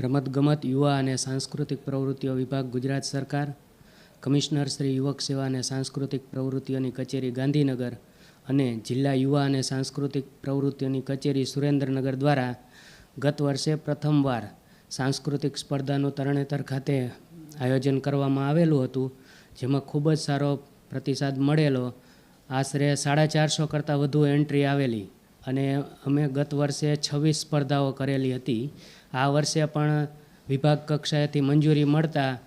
રમતગમત, યુવા અને સાંસ્કૃતિક પ્રવૃત્તિઓ વિભાગ, ગુજરાત સરકાર, કમિશનર શ્રી યુવક સેવા અને સાંસ્કૃતિક પ્રવૃત્તિઓની કચેરી, ગાંધીનગર અને જિલ્લા યુવા અને સાંસ્કૃતિક પ્રવૃત્તિઓની કચેરી, સુરેન્દ્રનગર દ્વારા ગત વર્ષે પ્રથમવાર સાંસ્કૃતિક સ્પર્ધાનું તરણેતર ખાતે આયોજન કરવામાં આવેલું હતું, જેમાં ખૂબ જ સારો પ્રતિસાદ મળેલો. આશરે સાડા ચારસો કરતાં વધુ એન્ટ્રી આવેલી. અને અમે ગત વર્ષે છવ્વીસ સ્પર્ધાઓ કરેલી હતી. આ વર્ષે પણ વિભાગ કક્ષાએથી મંજૂરી મળતા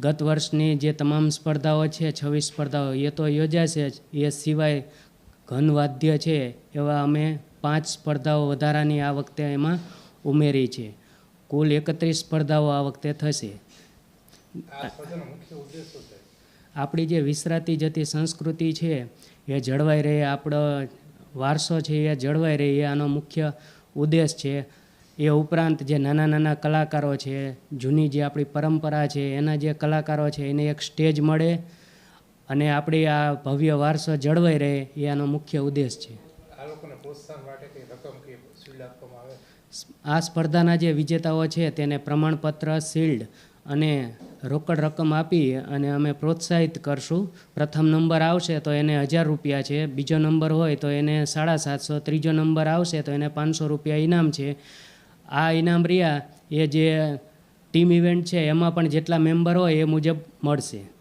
ગત વર્ષની જે તમામ સ્પર્ધાઓ છે, છવ્વીસ સ્પર્ધાઓ, એ તો યોજાશે જ. એ સિવાય ઘનવાદ્ય છે, એવા અમે પાંચ સ્પર્ધાઓ વધારાની આ વખતે એમાં ઉમેરી છે. કુલ એકત્રીસ સ્પર્ધાઓ આ વખતે થશે. આપણી જે વિસરાતી જતી સંસ્કૃતિ છે, એ જળવાઈ રહે આપણો વારસો છે એ જળવાઈ રહે એ આનો મુખ્ય ઉદ્દેશ છે. એ ઉપરાંત જે નાના નાના કલાકારો છે જૂની જે આપણી પરંપરા છે એના જે કલાકારો છે એને એક સ્ટેજ મળે અને આપણી આ ભવ્ય વારસો જળવાઈ રહે એ આનો મુખ્ય ઉદ્દેશ છે. આ સ્પર્ધાના જે વિજેતાઓ છે તેને પ્રમાણપત્ર શિલ્ડ અને રોકડ રકમ આપી અને અમે પ્રોત્સાહિત કરશું. પ્રથમ નંબર આવશે તો એને હજાર રૂપિયા છે. બીજો નંબર હોય તો એને સાડા સાતસો, ત્રીજો નંબર આવશે તો એને પાંચસો રૂપિયા ઇનામ છે. આ ઇનામ રહ્યા. એ જે ટીમ ઇવેન્ટ છે, એમાં પણ જેટલા મેમ્બર હોય એ મુજબ મળશે.